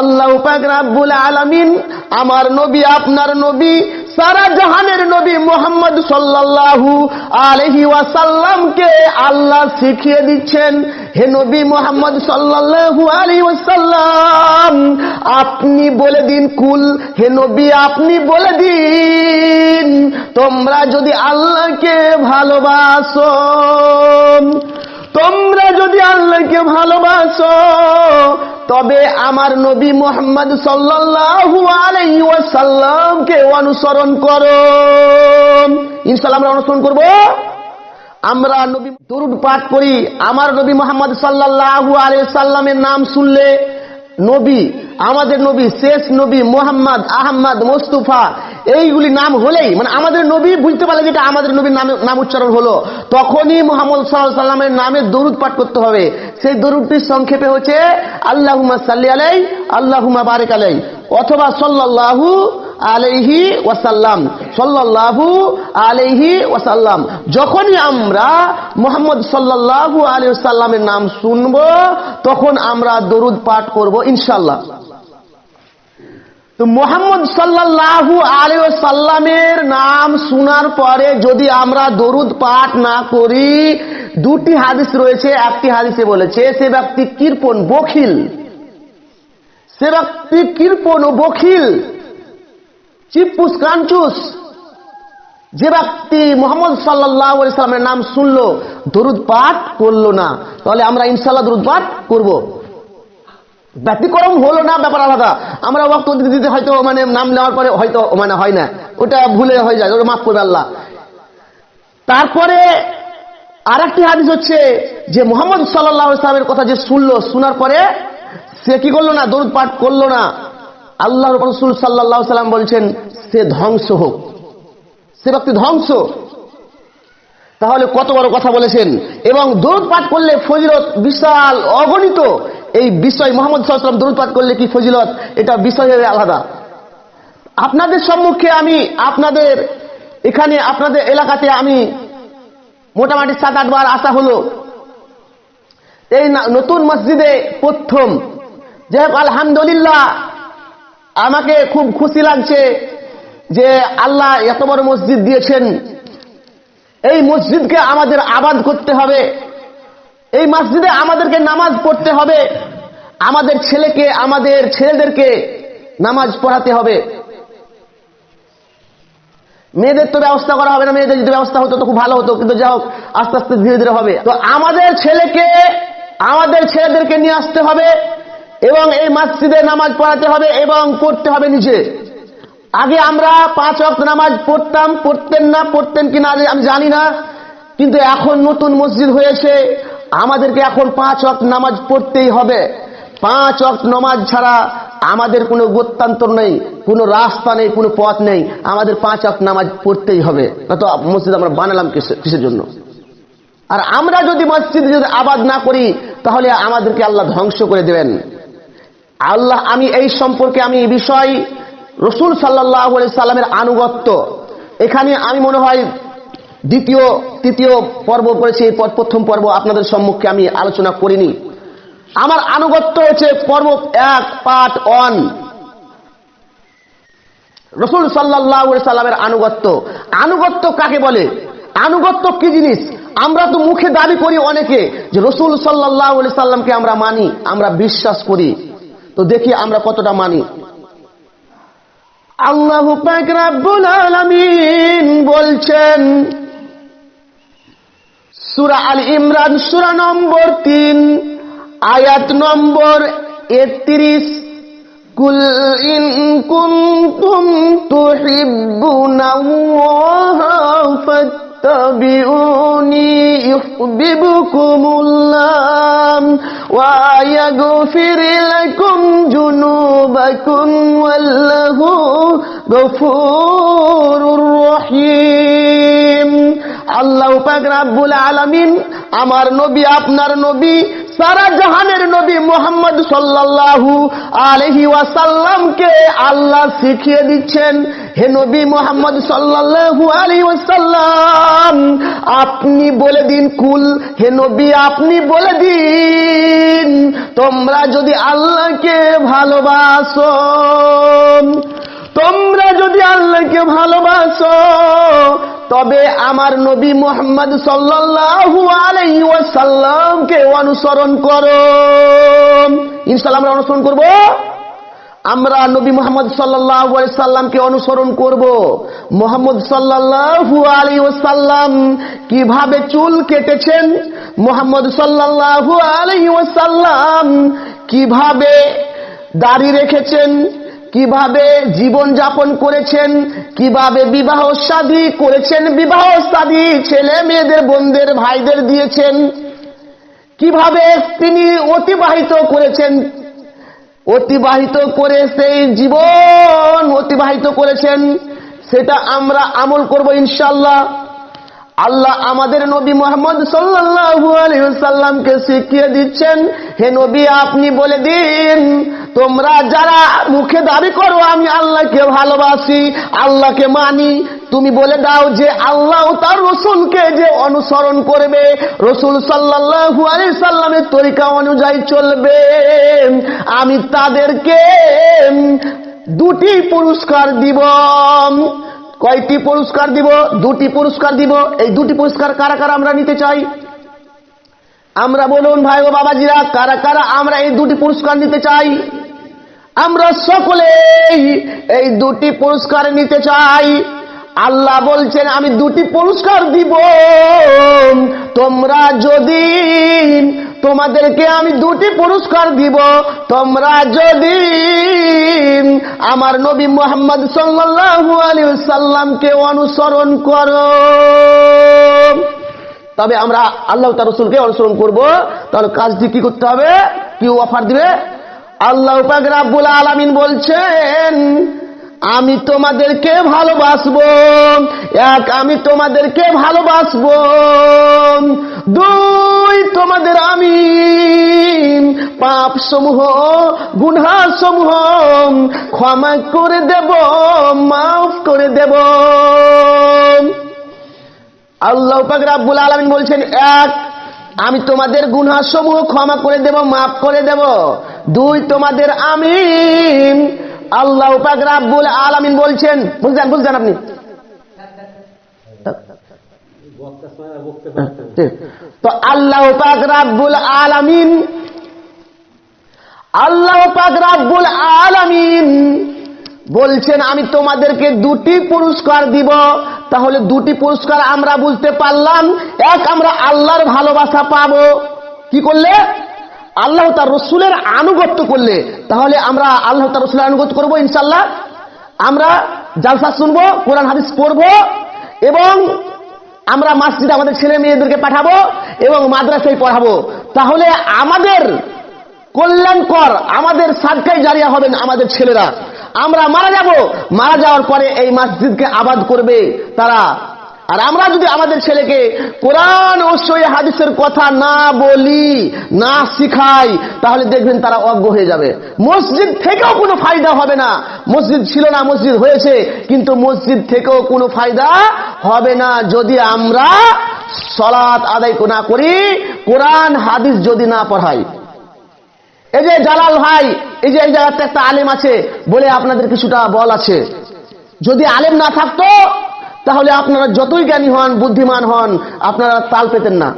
আল্লাহ পাক রাব্বুল আলামিন আমার নবী, আপনার নবী, সারা জাহানের নবী মোহাম্মদ সাল্লাল্লাহু আলাইহি ওয়াসাল্লামকে আল্লাহ শিখিয়ে দিচ্ছেন, হে নবী মোহাম্মদ সাল্লাল্লাহু আলাইহি ওয়াসাল্লাম, আপনি বলে দিন, কুল, হে নবী, আপনি বলে দিন, তোমরা যদি আল্লাহকে ভালোবাসো তোমরা যদি আল্লাহকে ভালোবাসো, তবে আমার নবী মোহাম্মদ ওয়াসাল্লামকে অনুসরণ করো। ইনশাল আমরা অনুসরণ করব। আমরা নবী দরুদ পাঠ করি, আমার নবী মোহাম্মদ সাল্লাল্লাহু আলাই সাল্লামের নাম শুনলে নবী আমাদের নবী, শেষ নবী মোহাম্মদ, আহম্মদ, মোস্তফা, এইগুলি নাম হলেই মানে আমাদের নবী বুঝতে পারলে যেটা আমাদের নবীর নামে নাম উচ্চারণ হলো। তখনই মোহাম্মদ সাল্লাহ সাল্লামের নামে দরুদ পাঠ করতে হবে। সেই দরুদটির সংক্ষেপে হচ্ছে আল্লাহুমা সাল্লি আলাই আল্লাহুমা বারেক আলাই অথবা সাল্লাল্লাহু আলাইহি ওয়াসাল্লাম সাল্লাল্লাহু আলাইহি ওয়াসাল্লাম যখনই আমরা মোহাম্মদ সাল্লাল্লাহু আলাইহি ওয়াসাল্লামের নাম শুনব, তখন আমরা দরুদ পাঠ করব, ইনশাআল্লাহ। তো মোহাম্মদ সাল্লাল্লাহু আলাইহি সাল্লামের নাম শোনার পরে যদি আমরা দরুদ পাঠ না করি, দুটি হাদিস রয়েছে, একটি হাদিসে বলেছে, সে ব্যক্তি কৃপণ, বখিল। সে ব্যক্তি কৃপণ ও বখিল। চিপুস কাঞ্চুস যে ব্যক্তি মোহাম্মদ সাল্লাহ সাল্লামের নাম শুনলো, দরুদ পাঠ করল না, তাহলে আমরা ইনশাল্লাহ দরুদ পাঠ করব। ব্যতিক্রম হলো না, ব্যাপার আলাদা। আমরা ওয়াক্ত দিতে হয়তো মানে নাম নেওয়ার পরে হয়তো মানে হয় না। ওটা ভুলে হয়ে যায়, ওটা মাফ করবে আল্লাহ। তারপরে আর একটি হাদিস হচ্ছে যে মোহাম্মদ সাল্লাহ সাল্লামের কথা যে শুনলো, শোনার পরে সে কি করল না, দরুদ পাঠ করল না? আল্লাহ রসুল সাল্লাহ সাল্লাম বলছেন, সে ধ্বংস হোক। সে ব্যক্তি ধ্বংস। তাহলে কত বড় কথা বলেছেন। এবং দরুদ পাঠ করলে ফজিলত বিশাল, অগণিত। এই বিষয় মোহাম্মদ সাল্লাম দরুদ করলে কি ফজিলত? এটা বিষয় হবে আলাদা। আপনাদের সম্মুখে আমি আপনাদের, এখানে আপনাদের এলাকাতে আমি মোটামুটি সাত আটবার আসা হলো। এই নতুন মসজিদে প্রথম। হোক, আলহামদুলিল্লাহ, আমাকে খুব খুশি লাগছে যে আল্লাহ এত বড় মসজিদ দিয়েছেন। এই মসজিদকে আমাদের আবাদ করতে হবে। এই মসজিদে আমাদেরকে নামাজ পড়তে হবে। আমাদের ছেলেকে, আমাদের ছেলেদেরকে নামাজ পড়াতে হবে। মেয়েদের তো ব্যবস্থা করা হবে না, মেয়েদের যদি ব্যবস্থা হতো তো খুব ভালো হতো, কিন্তু যা হোক, আস্তে আস্তে ধীরে ধীরে হবে। তো আমাদের ছেলেকে, আমাদের ছেলেদেরকে নিয়ে আসতে হবে এবং এই মসজিদে নামাজ পড়াতে হবে এবং পড়তে হবে নিজে। আগে আমরা পাঁচ অক্ট নামাজ পড়তাম, পড়তেন না, পড়তেন কিনা আমি জানি না, কিন্তু এখন নতুন মসজিদ হয়েছে। আমাদেরকে এখন পাঁচ অক্ট নামাজ পড়তেই হবে। পাঁচ অক্ট নামাজ ছাড়া আমাদের কোনো গত্যান্তর নেই, কোনো রাস্তা নেই, কোনো পথ নেই। আমাদের পাঁচ অক্ট নামাজ পড়তেই হবে। তো মসজিদ আমরা বানালাম কিসের জন্য? আর আমরা যদি মসজিদ যদি আবাদ না করি, তাহলে আমাদেরকে আল্লাহ ধ্বংস করে দেবেন। আল্লাহ, আমি এই সম্পর্কে আমি এই বিষয় রসুল সাল্লাহ সাল্লামের আনুগত্য। এখানে আমি মনে হয় দ্বিতীয়, তৃতীয় পর্ব করেছি এই পর- প্রথম পর্ব আপনাদের সম্মুখে আমি আলোচনা করিনি। আমার আনুগত্য হচ্ছে পর্ব এক পাঠ অন রসুল সাল্লাহ সাল্লামের আনুগত্য। আনুগত্য কাকে বলে? আনুগত্য কি জিনিস? আমরা তো মুখে দাবি করি অনেকে যে রসুল সাল্লাহ সাল্লামকে আমরা মানি, আমরা বিশ্বাস করি। তো দেখি আমরা কতটা মানি। আল্লাহ বলছেন সূরা আল ইমরান সূরা নম্বর 3 আয়াত নম্বর 31 কুল ইন কুনতুম তুহিব্বুনাল্লাহ ফাত্তাবিউনি ইউহিব্বুকুমুল্লাহ ওয়া ইয়াগফির লাকুম জুনুবাকুম ওয়াল্লাহু গফুরুর রহিম আল্লাহ রাব্বুল আলামিন আমার নবী, আপনার নবী, সারা জাহানের নবী মোহাম্মদ সাল্লাল্লাহু আলাইহি ওয়াসাল্লামকে আল্লাহ শিখিয়ে দিচ্ছেন, হে নবী মোহাম্মদ সাল্লাল্লাহু আলাইহি ওয়াসাল্লাম, আপনি বলে দিন কুল, হে নবী আপনি বলে দিন, তোমরা যদি আল্লাহকে ভালোবাসো, তোমরা যদি আল্লাহকে ভালোবাসো তবে আমার নবী মোহাম্মদ সাল্লাল্লাহু আলাইহি ওয়াসাল্লামকে অনুসরণ করো। ইনশাআল্লাহ আমরা অনুসরণ করব। আমরা নবী মোহাম্মদ আলাইহি সাল্লামকে অনুসরণ করব। মোহাম্মদ সাল্লাল্লাহু আলাইহি ওয়াসাল্লাম কীভাবে চুল কেটেছেন? মোহাম্মদ সাল্লাল্লাহু আলাইহি ওয়াসাল্লাম কীভাবে দাড়ি রেখেছেন? কীভাবে জীবন যাপন করেছেন, কীভাবে বিবাহ শাদী করেছেন, বিবাহ শাদী ছেলে মেয়েদের, বোনদের, ভাইদের দিয়েছেন, কীভাবে তিনি অতিবাহিত করেছেন, অতিবাহিত করে সেই জীবন অতিবাহিত করেছেন, সেটা আমরা আমল করব ইনশাল্লাহ আল্লাহ আমাদের নবী মোহাম্মদ সাল্লাল্লাহু আলাইহি সাল্লামকে শিখিয়ে দিচ্ছেন, হে নবী আপনি বলে দিন তোমরা যারা মুখে দাবি করো, আমি আল্লাহকে ভালোবাসি, আল্লাহকে মানি। তুমি বলে দাও যে আল্লাহ তার রসুলকে যে অনুসরণ করবে, রসুল সাল্লাল্লাহু আলাইহি সাল্লামের তরিকা অনুযায়ী চলবে। আমি তাদেরকে দুটি পুরস্কার দিব। কয়টি পুরস্কার দিব? দুটি পুরস্কার দিব। এই দুটি পুরস্কার কারা কারা আমরা নিতে চাই? আমরা বলুন, ভাই ও বাবাজিরা, কারা কারা আমরা এই দুটি পুরস্কার নিতে চাই? আমরা সকলেই এই দুটি পুরস্কার নিতে চাই। আল্লাহ বলছেন, আমি দুটি পুরস্কার দিব। তোমরা যদি তোমাদেরকে আমি দুটি পুরস্কার দিব, তোমরা যদি আমার নবী মোহাম্মদ সাল্লাল্লাহু আলাইহি সাল্লামকে অনুসরণ করো। তবে আমরা আল্লাহ তার রসুলকে অনুসরণ করব। তাহলে কাজটি কি করতে হবে? কি অফার দিবে? আল্লাহ রাব্বুল আলামিন বলছেন, আমি তোমাদেরকে ভালোবাসবো। এক, আমি তোমাদেরকে ভালোবাসবো। দুই, তোমাদের আমি পাপ সমূহ গুনহা সমূহ ক্ষমা করে দেব, মাফ করে দেব। আল্লাহ রাব্বুল আলামিন বলছেন, এক, আমি তোমাদের গুনহা সমূহ ক্ষমা করে দেব, মাফ করে দেব। দুই তোমাদের আমি আল্লাহ পাক রাব্বুল আলামিন বলছেন, বুঝলেন বুঝলেন আপনি? তো আল্লাহ পাক রাব্বুল আলামিন, আল্লাহ পাক রাব্বুল আলামিন বলছেন, আমি তোমাদেরকে দুটি পুরস্কার দিব। তাহলে দুটি পুরস্কার আমরা বুঝতে পারলাম। এক, আমরা আল্লাহর ভালোবাসা পাবো। কি করলে? আল্লাহ তার রসুলের আনুগত্য করলে, তাহলে আমরা আল্লাহ তার রসুলের আনুগত্য করব ইনশাল্লাহ আমরা জালসা শুনব, কোরআন, হাদিস পড়ব, এবং আমরা মাসজিদে আমাদের ছেলে মেয়েদেরকে পাঠাবো, এবং মাদ্রাসায় পড়াবো। তাহলে আমাদের কল্যাণকর, আমাদের সাদকাই জারিয়া হবেন আমাদের ছেলেরা। আমরা মারা যাব। মারা যাওয়ার পরে এই মসজিদকে আবাদ করবে তারা। আর আমরা যদি আমাদের ছেলেকে কোরআন ও সই হাদিসের কথা না বলি, না শিখাই, তাহলে দেখবেন তারা অজ্ঞ হয়ে যাবে। মসজিদ থেকেও কোনো ফায়দা হবে না। মসজিদ ছিল না, মসজিদ হয়েছে, কিন্তু মসজিদ থেকেও কোনো ফায়দা হবে না। যদি আমরা সলাৎ আদায় না করি, কোরআন, হাদিস যদি না পড়াই। এই যে জালাল ভাই, এই যে এই জায়গাতে একটা আলেম আছে, বলে আপনাদের কিছুটা বল আছে। যদি আলেম না থাকতো তাহলে আপনারা যতই জ্ঞানী হন, বুদ্ধিমান হন, আপনারা তাল পেতেন না।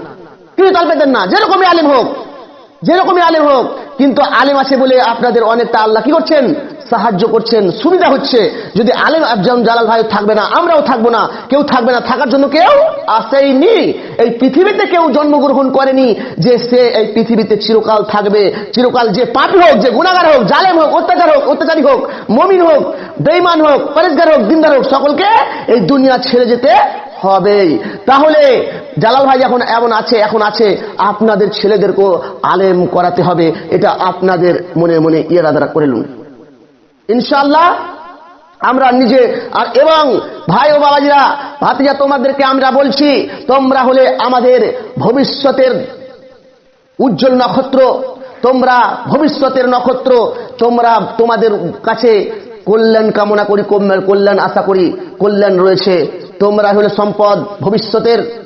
কিন্তু তাল পেতেন না। যেরকমই আলেম হোক, যেরকমই আলেম হোক, কিন্তু আলেম আছে বলে আপনাদের অনেকটা আল্লাহ কি করছেন? সাহায্য করছেন, সুবিধা হচ্ছে। যদি আলেম আফজাম জালাল ভাই থাকবে না, আমরাও থাকব না। কেউ থাকবে না, থাকার জন্য কেউ আসেইনি। এই পৃথিবীতে কেউ জন্মগ্রহণ করেনি যে সে এই পৃথিবীতে চিরকাল থাকবে। চিরকাল যে পাপি হোক, যে গুণাগার হোক, জালেম হোক, অত্যাচার হোক, অত্যাচারী হোক, মমিন হোক বেইমান হোক পরেশগার হোক, দিনদার হোক, সকলকে এই দুনিয়া ছেড়ে যেতে হবেই তাহলে জালাল ভাই এখন এমন আছে, এখন আছে, আপনাদের ছেলেদেরকেও আলেম করাতে হবে। এটা আপনাদের মনে মনে ইয়েরাদারা করে লুন। ইনশাল্লাহ আমরা নিজে, আর এবং ভাই ও বাবাজিরা, ভাতিজা তোমাদেরকে আমরা বলছি, তোমরা হলে আমাদের ভবিষ্যতের উজ্জ্বল নক্ষত্র, তোমরা ভবিষ্যতের নক্ষত্র, তোমরা তোমাদের কাছে কল্যাণ কামনা করি কল্যাণ- আশা করি, কল্যাণ রয়েছে। তোমরা হলে সম্পদ ভবিষ্যতের,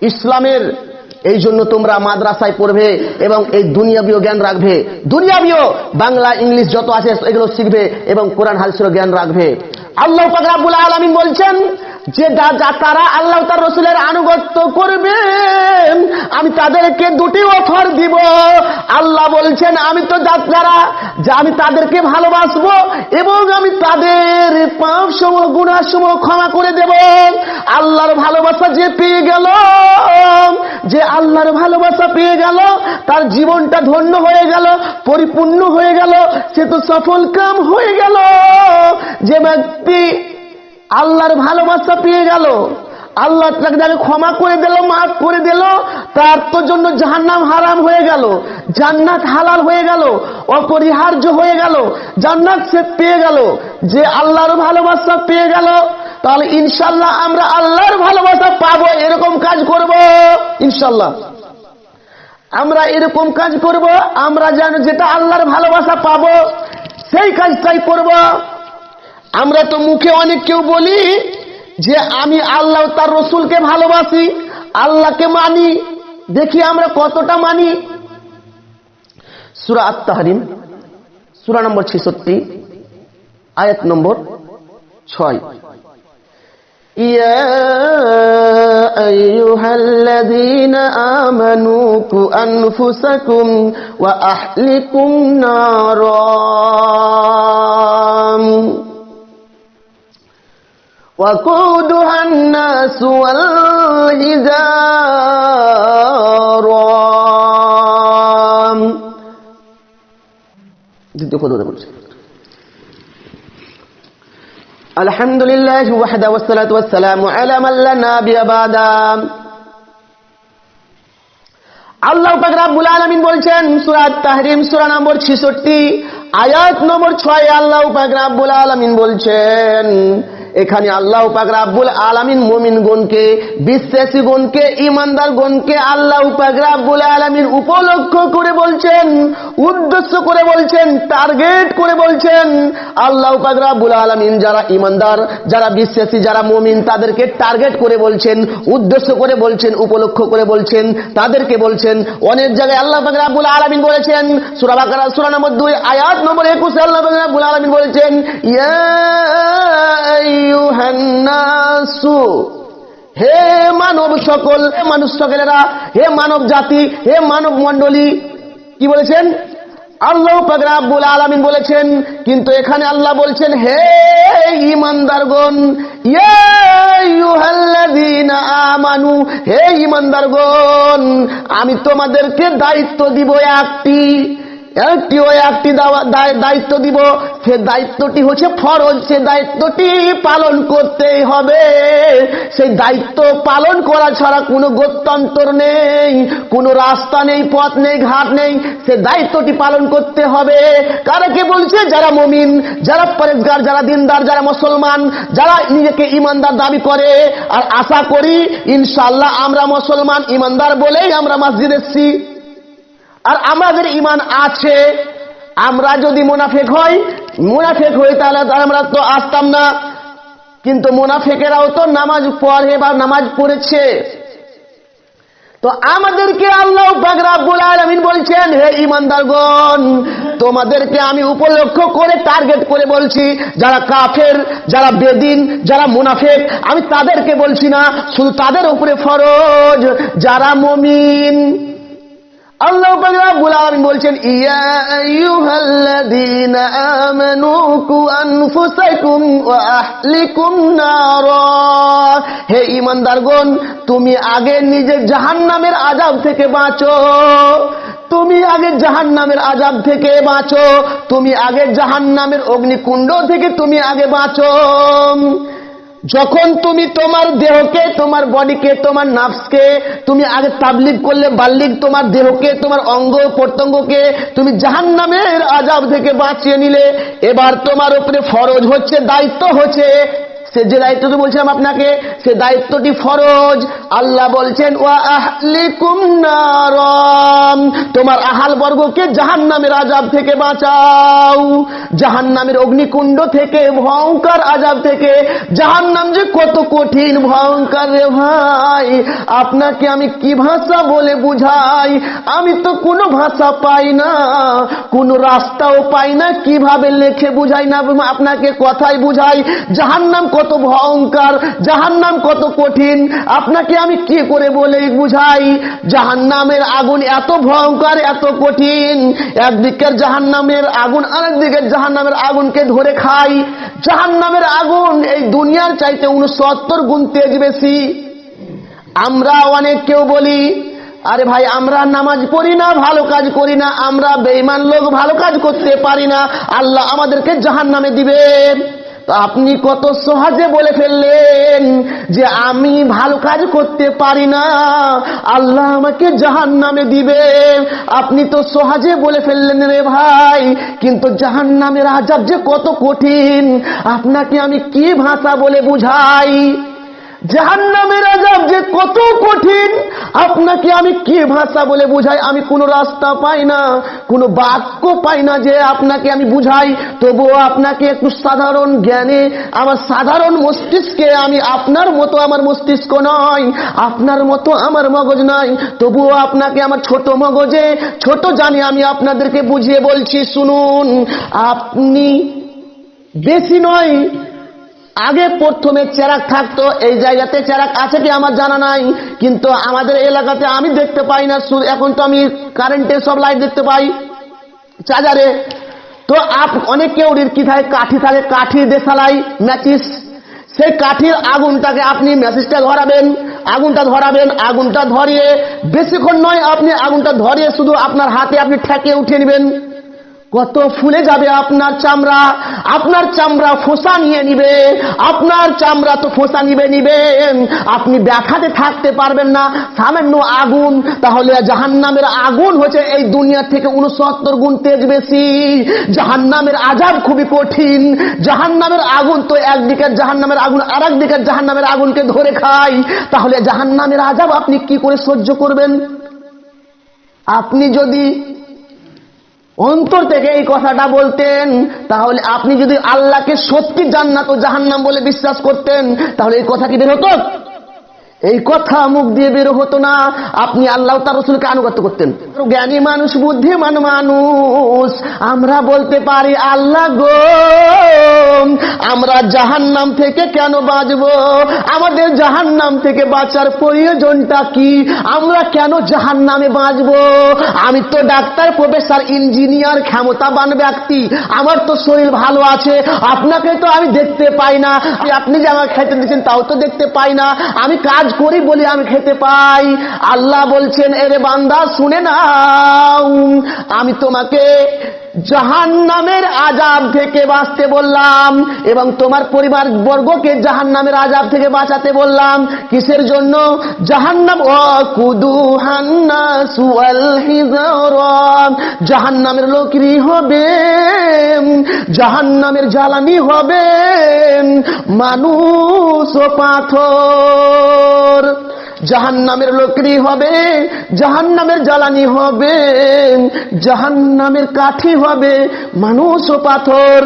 ইসলামের এই জন্য তোমরা মাদ্রাসায় পড়বে এবং এই দুনিয়াবীয় জ্ঞান রাখবে। দুনিয়াবীয় বাংলা, ইংলিশ যত আছে এগুলো শিখবে এবং কোরআন হাদিসের জ্ঞান রাখবে। আল্লাহ পাক রাব্বুল আলামিন বলছেন যা তারা আল্লাহ তার রসুলের আনুগত্য করবে আমি তাদেরকে দুটি অফার দিব। আল্লাহ বলছেন, আমি তো যা- যারা যা আমি তাদেরকে ভালোবাসবো এবং আমি তাদের পাপ সমূহ গুণা সমূহ ক্ষমা করে দেব। আল্লাহর ভালোবাসা যে পেয়ে গেল, যে আল্লাহর ভালোবাসা পেয়ে গেল, তার জীবনটা ধন্য হয়ে গেল, পরিপূর্ণ হয়ে গেল, সে তো সফল কাম হয়ে গেল। যে ব্যক্তি আল্লাহর ভালোবাসা পেয়ে গেল আল্লাহ তাকে যাকে ক্ষমা করে দিল, মাফ করে দিল, তার তো জন্য জাহান্নাম হারাম হয়ে গেল, জান্নাত হালাল হয়ে গেল, অপরিহার্য হয়ে গেল, জান্নাত সে পেয়ে গেল, যে আল্লাহর ভালোবাসা পেয়ে গেল, তাহলে ইনশাল্লাহ আমরা আল্লাহর ভালোবাসা পাবো, এরকম কাজ করব, ইনশাল্লাহ। আমরা এরকম কাজ করব, আমরা যেন যেটা আল্লাহর ভালোবাসা পাবো, সেই কাজটাই করব। আমরা তো মুখে অনেক কেউ বলি যে আমি আল্লাহ তার রসুলকে ভালোবাসি, আল্লাহকে মানি। দেখি আমরা কতটা মানি। সুরা আত্মাহারিম সুরা নম্বর ছেষট্টি, আয়াত নম্বর ছয়। ইয়া আইয়ুহাল্লাযীনা আমানু কু আনফুসাকুম ওয়া আহলিকুম وقودها الناس والحجارة দ্বিতীয় কথা বলছে الحمد لله وحده والصلاة والسلام على من لا نبي بعده আল্লাহ পাক রাব্বুল আলামিন বলছেন সূরা তাহরিম সূরা নম্বর 66 আয়াত নম্বর 6 আল্লাহ পাক রাব্বুল আলামিন বলছেন এখানে আল্লাহ পাক রাব্বুল আলামিন মুমিনগণকে বিশ্বাসীগণকে ঈমানদারগণকে আল্লাহ পাক রাব্বুল আলামিন উপলক্ষ করে বলছেন, উদ্দেশ্য করে বলছেন, টার্গেট করে বলছেন, আল্লাহ পাক রাব্বুল আলামিন যারা ঈমানদার, যারা বিশ্বাসী, যারা মুমিন, তাদেরকে টার্গেট করে বলছেন, উদ্দেশ্য করে বলছেন, উপলক্ষ করে বলছেন, তাদেরকে বলছেন। অনেক জায়গায় আল্লাহ পাক রাব্বুল আলামিন বলেছেন, সূরা বাকারা, সূরা নম্বর 2 আয়াত নম্বর 21 আল্লাহ পাক রাব্বুল আলামিন বলেছেন, ইয়া আইয়ুহান হে মানব সকল, হে মানুষ সকলেরা, হে মানব জাতি, হে মানব মণ্ডলী, কি বলেছেন? আল্লাহ পাক রাব্বুল আলামিন বলেছেন, কিন্তু এখানে আল্লাহ বলছেন, হে আমানু, হে ঈমানদারগণ, আমি তোমাদেরকে দায়িত্ব দিব একটি। একটি ও একটি দায়িত্ব দিব। সে দায়িত্বটি হচ্ছে ফরজ, সে দায়িত্বটি পালন করতেই হবে। সেই দায়িত্ব পালন করা ছাড়া কোনো গত্যন্তর নেই, কোনো রাস্তা নেই, পথ নেই, ঘাট নেই। সে দায়িত্বটি পালন করতে হবে। কারাকে বলছে? যারা মমিন, যারা পরেজগার, যারা দিনদার, যারা মুসলমান, যারা নিজেকে ইমানদার দাবি করে। আর আশা করি ইনশাল্লাহ আমরা মুসলমান, ইমানদার বলেই আমরা মসজিদ এসছি। আর আমাদের ইমান আছে। আমরা যদি মুনাফেক হই মুনাফেক হই তাহলে আমরা তো আসতাম না। কিন্তু মুনাফেকেরাও তো নামাজ পড়ে বা নামাজ পড়েছে। তো আমাদেরকে আল্লাহ রাব্বুল বলছেন, হে ইমানদারগণ তোমাদেরকে আমি উপলক্ষ করে টার্গেট করে বলছি, যারা কাফের, যারা বেদিন, যারা মুনাফেক, আমি তাদেরকে বলছি না, শুধু তাদের উপরে ফরজ, যারা মমিন। আল্লাহ বলছেন, ইয়া আইয়ুহাল্লাযীনা আমানু তুমি আগে নিজের জাহান্নামের আযাব থেকে বাঁচো। তুমি আগে জাহান্নামের আজাব থেকে বাঁচো। তুমি আগে জাহান্নামের অগ্নিকুণ্ড থেকে তুমি আগে বাঁচো। যখন তুমি তোমার দেহকে, তোমার বডিকে তোমার নাফসকে তুমি আগে তাবলিক করলে বাল্লিক তোমার দেহকে, তোমার অঙ্গ প্রত্যঙ্গকে, তুমি জাহান নামের আজাব থেকে বাঁচিয়ে নিলে। এবার তোমার উপরে ফরজ হচ্ছে, দায়িত্ব হচ্ছে সে যে দায়িত্বটি বলছিলাম আপনাকে, সে দায়িত্বটি ফরজ। আল্লাহ বলছেন, ওয়া আহলিকুম নারম। তোমার আহাল বর্গকে জাহান্নামের আজাব থেকে বাঁচাও। জাহান্নামের অগ্নিকুণ্ড থেকে ভয়ঙ্কর আজাব থেকে। জাহান্নাম যে কত কঠিন, ভয়ঙ্কর রে ভাই। আপনাকে আমি কি ভাষা বলে বুঝাই? আমি তো কোনো ভাষা পাই না, কোনো রাস্তাও পাই না। কীভাবে লেখে বুঝাই না? আপনাকে কথাই বুঝাই। জাহান্নাম কত ভয়ঙ্কর, জাহান্নাম কত কঠিন। আপনাকে আমি কি করে বলে বুঝাই? জাহান্নামের আগুন এত ভয়ঙ্কর, এত কঠিন। একদিকের জাহান্নামের আগুন, আরেকদিকের জাহান্নামের আগুনকে ধরে খাই। জাহান্নামের আগুন এই দুনিয়ার চাইতে উনসত্তর গুণ তেজ বেশি। আমরা অনেক কেউ বলি, আরে ভাই, আমরা নামাজ পড়ি না, ভালো কাজ করি না, আমরা বেইমান লোক, ভালো কাজ করতে পারি না। আল্লাহ আমাদেরকে জাহান নামে দিবেন। আপনি কত সহজে বলে ফেললেন যে আমি ভালো কাজ করতে পারি না। আল্লাহ আমাকে জাহান নামে দিবে। আপনি তো সহজে বলে ফেললেন রে ভাই, কিন্তু জাহান নামের আজাব যে কত কঠিন। আপনাকে আমি কি ভাষা বলে বুঝাই? জাহান্নামের আজাব যে কত কঠিন, আপনাকে আমি কি ভাষা বলে বুঝাই? আমি কোনো রাস্তা পাই না, কোনো বাক্য পাই না যে আপনাকে আমি বুঝাই। তবুও আপনাকে একটু সাধারণ জ্ঞানে, আমার সাধারণ মস্তিষ্কে আমি আপনার মতো আমার মস্তিষ্ক নয়, আপনার মতো আমার মগজ নয় তবুও আপনাকে আমার ছোট মগজে, ছোট জানি আমি আপনাদেরকে বুঝিয়ে বলছি, শুনুন, আপনি বেশি নয় আগে প্রথমে চেরাক থাকতো, এই জায়গাতে চেরাক আছে কি আমার জানা নাই, কিন্তু আমাদের এলাকাতে আমি দেখতে পাই না এখন তো আমি কারেন্টের সব লাইট দেখতে পাই। চার্জারে তো আপ অনেক কেউ কি থাকে, কাঠি থাকে কাঠির দেশালাই, ম্যাচিস। সেই কাঠির আগুনটাকে আপনি ম্যাচিসটা ধরাবেন, আগুনটা ধরাবেন, আগুনটা ধরিয়ে, বেশিক্ষণ নয় আপনি আগুনটা ধরিয়ে শুধু আপনার হাতে আপনি ঠেকে উঠিয়ে নেবেন। কত ফুলে যাবে আপনার চামড়া? আপনার চামড়া ফোসা নিয়ে নিবে। আপনার চামড়া তো ফোসা নিবে নিবে। আপনি ব্যাখাতে থাকতে পারবেন না। সামান্য আগুন, তাহলে জাহান্নামের আগুন হচ্ছে এই দুনিয়া থেকে উনসত্তর গুণ তেজ বেশি। জাহান্নামের আজাব খুবই কঠিন। জাহান্নামের আগুন তো একদিকের জাহান্নামের আগুন আর একদিকের জাহান্নামের আগুনকে ধরে খায়। তাহলে জাহান্নামের আজাব আপনি কি করে সহ্য করবেন? আপনি যদি অন্তর থেকে এই কথাটা বলতেন, তাহলে আপনি যদি আল্লাহকে সত্যি জান্নাত ও জাহান্নাম বলে বিশ্বাস করতেন, তাহলে এই কথা কি বের হতো? এই কথা মুখ দিয়ে বের হতো না। আপনি আল্লাহ তার রসুলকে আনুগত্য করতেন। জ্ঞানী মানুষ, বুদ্ধিমান মানুষ, আমরা বলতে পারি, আল্লাহ গো, আমরা জাহান্নাম থেকে কেন বাঁচব? আমাদের জাহান্নাম থেকে বাঁচার প্রয়োজনটা কি? আমরা কেন জাহান্নামে বাঁচব? আমি তো ডাক্তার, প্রফেসর, ইঞ্জিনিয়ার, ক্ষমতাবান ব্যক্তি। আমার তো শরীর ভালো আছে। আপনাকে তো আমি দেখতে পাই না। আপনি যে আমার খেতে দিচ্ছেন তাও তো দেখতে পাই না। আমি কাজ করি বলি আমি খেতে পাই। আল্লাহ বলছেন এরে বান্দা শুনে নাও। আমি তোমাকে জাহান নামের আজাব থেকে বাঁচতে বললাম এবং তোমার পরিবার বর্গকে জাহান নামের আজাব থেকে বাঁচাতে বললাম। কিসের জন্য? জাহান্নাম জাহান নামের লোকরি হবে জাহান নামের জ্বালানি হবে, মানুষ ও পাথর। জাহান নামের লোকরি হবে জাহান নামের জ্বালানি হবে জাহান নামের কাঠি হবে, মানুষ ও পাথর।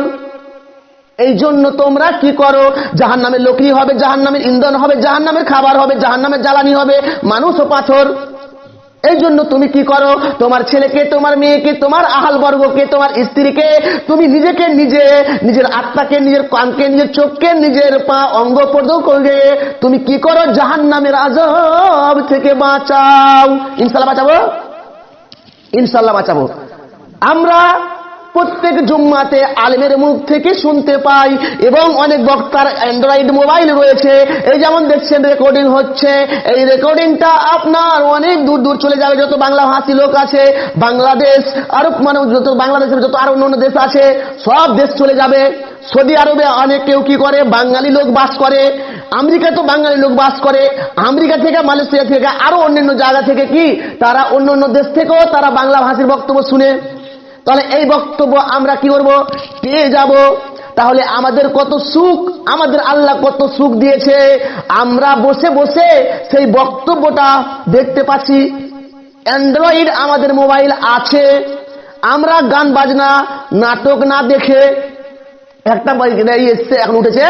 এই জন্য তোমরা কি করো? জাহান নামের লোকরি হবে জাহান নামের ইন্ধন হবে জাহান নামের খাবার হবে জাহান নামের জ্বালানি হবে, মানুষ ও পাথর। এই জন্য তুমি কি করো? তোমার ছেলেকে, তোমার মেয়েকে, তোমার আহাল বর্গকে, তোমার স্ত্রীকে তুমি নিজেকে নিজে, নিজের আত্মাকে, নিজের কানকে, নিজের চোখকে, নিজের পা অঙ্গ পর্দ করে তুমি কি করো? জাহান নামের আজব থেকে বাঁচাও। ইনশাল্লাহ বাঁচাবো? ইনশাল্লাহ বাঁচাবো। আমরা প্রত্যেক জুম্মাতে আলেমের মুখ থেকে শুনতে পাই এবং অনেক বক্তার অ্যান্ড্রয়েড মোবাইল রয়েছে। এই যেমন দেখছেন রেকর্ডিং হচ্ছে। এই রেকর্ডিংটা আপনার অনেক দূর দূর চলে যাবে। যত বাংলা ভাষী লোক আছে, বাংলাদেশ, আরও মানে যত বাংলাদেশের যত আরও অন্য দেশ আছে, সব দেশ চলে যাবে। সৌদি আরবে অনেক কেউ কি করে? বাঙালি লোক বাস করে। আমেরিকা তো বাঙালি লোক বাস করে। আমেরিকা থেকে, মালয়েশিয়া থেকে, আরও অন্যান্য জায়গা থেকে কি? তারা অন্য অন্য দেশ থেকেও তারা বাংলা ভাষীর বক্তব্য শুনে। তাহলে এই বক্তব্য আমরা কি করব? পেয়ে যাব। তাহলে আমাদের কত সুখ? আমাদের আল্লাহ কত সুখ দিয়েছে? আমরা বসে বসে সেই বক্তব্যটা দেখতে পাচ্ছি। অ্যান্ড্রয়েড আমাদের মোবাইল আছে। আমরা গান বাজনা, নাটক না দেখে একটা এসছে, এখন উঠেছে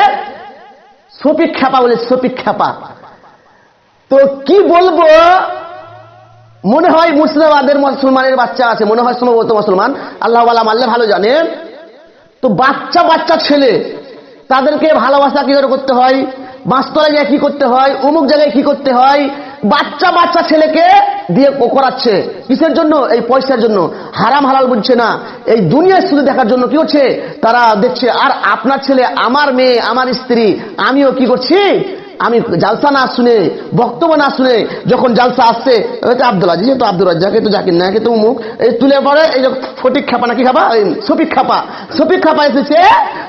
সপিক খ্যাপা বলে সপিক খ্যাপা। তো কি বলব? মনে হয় মুসলিমাদের মুসলমানের বাচ্চা আছে, মনে হয় সম্ভবত মুসলমান। আল্লাহ মাল্লে ভালো জানে। তো বাচ্চা বাচ্চা ছেলে, তাদেরকে ভালোবাসা কি করে করতে হয়? বাঁশতলায় যায় কি করতে হয়? অমুক জায়গায় কি করতে হয়? বাচ্চা বাচ্চা ছেলেকে দিয়ে করাচ্ছে। কিসের জন্য? এই পয়সার জন্য। হারাম, হালাল বুঝছে না। এই দুনিয়ার শুধু দেখার জন্য কি হচ্ছে? তারা দেখছে, আর আপনার ছেলে, আমার মেয়ে, আমার স্ত্রী, আমিও কি করছি? আমি জালসা না শুনে, বক্তব্য না শুনে যখন জালসা আসছে হয়তো আব্দুল আজিজ তো আব্দুল তো জাকির নায়ক তো মুখ এই তুলে পড়ে এই যে ফটিক খাপা নাকি খাপা? সফিক খাপা। সফিক খাপা এসেছে।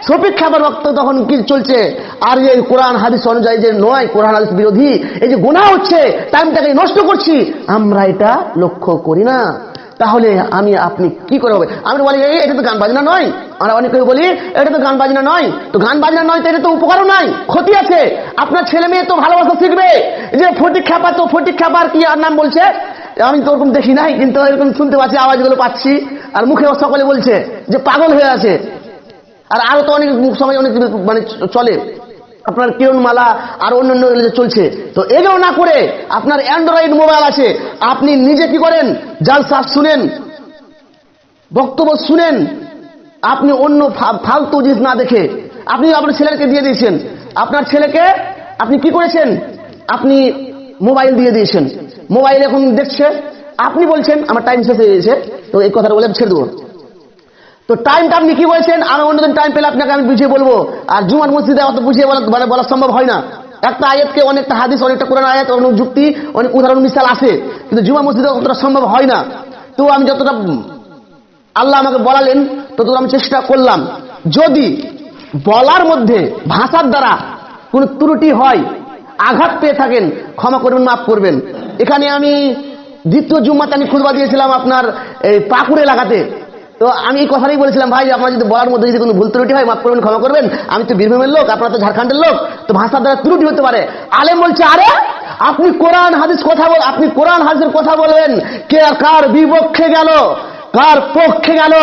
সফিক খাপার বক্তব্য তখন কি চলছে? আর এই কোরআন, হাদিস অনুযায়ী যে নয়, কোরআন, হাদিস বিরোধী, এই যে গুণা হচ্ছে টাইমটাকে নষ্ট করছি, আমরা এটা লক্ষ্য করি না। তাহলে আমি, আপনি কি করে হবে? আমি বলি, এই, এটা তো গান বাজনা নয়। আমরা অনেকে বলি, এটা তো গান বাজনা নয়। তো গান বাজনা নয়, তো এটা তো উপকারও নাই, ক্ষতি আছে। আপনার ছেলে মেয়ে তো ভালোবাসা শিখবে। যে ফটিক খাপা তো ফটিক খাপার কি আর নাম বলছে? আমি তো ওরকম দেখি নাই, কিন্তু এরকম শুনতে পাচ্ছি, আওয়াজগুলো পাচ্ছি। আর মুখে সকলে বলছে যে পাগল হয়ে আছে। আর আরও তো অনেক সময় অনেক মানে চলে। আপনার কিরণমালা আর অন্যান্য এগুলো যে চলছে। তো এগুলো না করে আপনার অ্যান্ড্রয়েড মোবাইল আছে। আপনি নিজে কি করেন? জালসা শুনেন, বক্তব্য শুনেন। আপনি অন্য ফালতু জিনিস না দেখে। আপনি আপনার ছেলেকে দিয়ে দিয়েছেন। আপনার ছেলেকে আপনি কি করেছেন? আপনি মোবাইল দিয়ে দিয়েছেন। মোবাইল এখন দেখছে। আপনি বলছেন, আমার টাইম শেষ হয়ে গেছে। তো এই কথাটা বলে ছেড়ে দেবো। তো টাইমটা আপনি কি বলেছেন? আমি অন্যদিন টাইম পেলে আপনাকে আমি বুঝিয়ে বলব। আর জুমার মসজিদে অত বুঝিয়ে বলা মানে বলা সম্ভব হয় না। একটা আয়াতকে অনেকটা হাদিস, অনেকটা কোরআন আয়াত অনেক যুক্তি অনেক উদাহরণ মিশাল আছে। কিন্তু জুমা মসজিদে অতটা সম্ভব হয় না। তো আমি যতটা আল্লাহ আমাকে বলালেন ততটা আমি চেষ্টা করলাম। যদি বলার মধ্যে, ভাষার দ্বারা কোনো ত্রুটি হয়, আঘাত পেয়ে থাকেন, ক্ষমা করবেন, মাফ করবেন। এখানে আমি দ্বিতীয় জুম্মাতে আমি খুদবা দিয়েছিলাম আপনার এই পাকুড় এলাকাতে। তো আমি এই কথাটাই বলেছিলাম, ভাই, আপনার যদি বলার মধ্যে যদি কোনো ভুল ত্রুটি হয়, মাফ করবেন, ক্ষমা করবেন। আমি তো বীরভূমের লোক, আপনারা তো ঝাড়খণ্ডের লোক, তো ভাষার দ্বারা ত্রুটি হতে পারে। আলেম বলছে, আরে, আপনি কোরআন, হাদিস কথা বল, আপনি কোরআন, হাদিসের কথা বলবেন। কে কার বিপক্ষে গেল, কার পক্ষে গেল,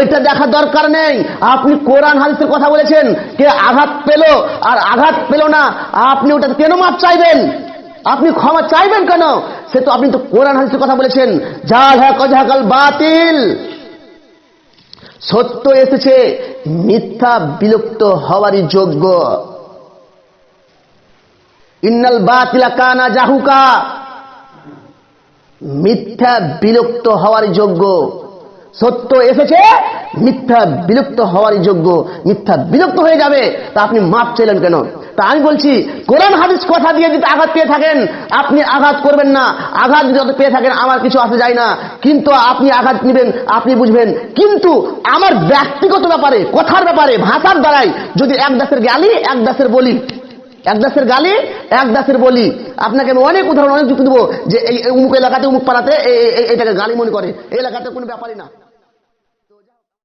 এটা দেখার দরকার নেই। আপনি কোরআন, হাদিসের কথা বলেছেন, কে আঘাত পেল আর আঘাত পেল না, আপনি ওটা কেন মাপ চাইবেন? আপনি ক্ষমা চাইবেন কেন? সে তো আপনি তো কোরআন, হাদিসের কথা বলেছেন। জাল হ্যাঁ বাতিল। সত্য এসেছে, মিথ্যা বিলুপ্ত হওয়ারই যোগ্য। ইন্নাল বাতিলা কানা জাহুকা। মিথ্যা বিলুপ্ত হওয়ার যোগ্য। সত্য এসেছে, মিথ্যা বিলুপ্ত হওয়ারই যোগ্য। মিথ্যা বিলুপ্ত হয়ে যাবে, তা আপনি মাপ চাইলেন কেন? তা আমি বলছি, কোরআন হাদিস কথা দিয়ে যদি আঘাত পেয়ে থাকেন, আপনি আঘাত করবেন না। আঘাত যত পেয়ে থাকেন, আমার কিছু আসে যায় না। কিন্তু আপনি আঘাত নেবেন, আপনি বুঝবেন। কিন্তু আমার ব্যক্তিগত ব্যাপারে, কথার ব্যাপারে, ভাষার দ্বারাই যদি এক দাসের গালি, এক দাসের বলি, এক দাসের গালি, এক দাসের বলি, আপনাকে আমি অনেক উদাহরণ, অনেক যুক্তি দেবো যে এই অমুক এলাকাতে অমুক পাড়াতে এটাকে গালি মনে করে। এই এলাকাতে কোনো ব্যাপারই না।